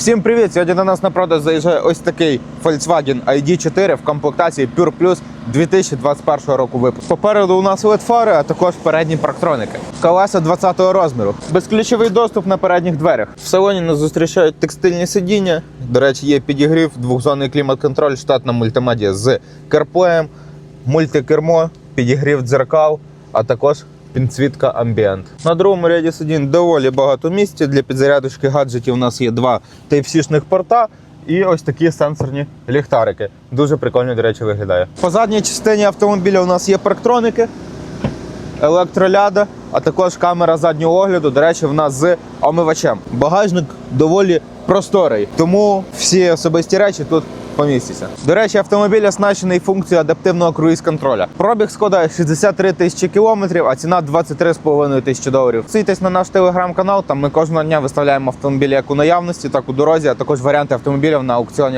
Всім привіт! Сьогодні до нас на продаж заїжджає ось такий Volkswagen ID4 в комплектації Pure Plus 2021 року випуску. Попереду у нас led фари, а також передні парктроники. Колеса 20-го розміру. Безключовий доступ на передніх дверях. В салоні нас зустрічають текстильні сидіння. До речі, є підігрів, двохзонний клімат-контроль, штатна мультимедіа з CarPlay, мультикермо, підігрів дзеркал, а також Підсвітка амбієнт. На другому ряді сидінь доволі багато місця. Для підзарядочки гаджетів у нас є два Type-C-шних порта і ось такі сенсорні ліхтарики. Дуже прикольно, до речі, виглядає. По задній частині автомобіля у нас є парктроники, електроляда, а також камера заднього огляду. До речі, в нас з омивачем. Багажник доволі просторий, тому всі особисті речі тут помістяться. До речі, автомобіль оснащений функцією адаптивного круїз-контроля. Пробіг складає 63 тисячі кілометрів, а ціна 23,5 тисячі доларів. Підписуйтесь на наш телеграм-канал. Там ми кожного дня виставляємо автомобілі як у наявності, так у дорозі, а також варіанти автомобілів на аукціонах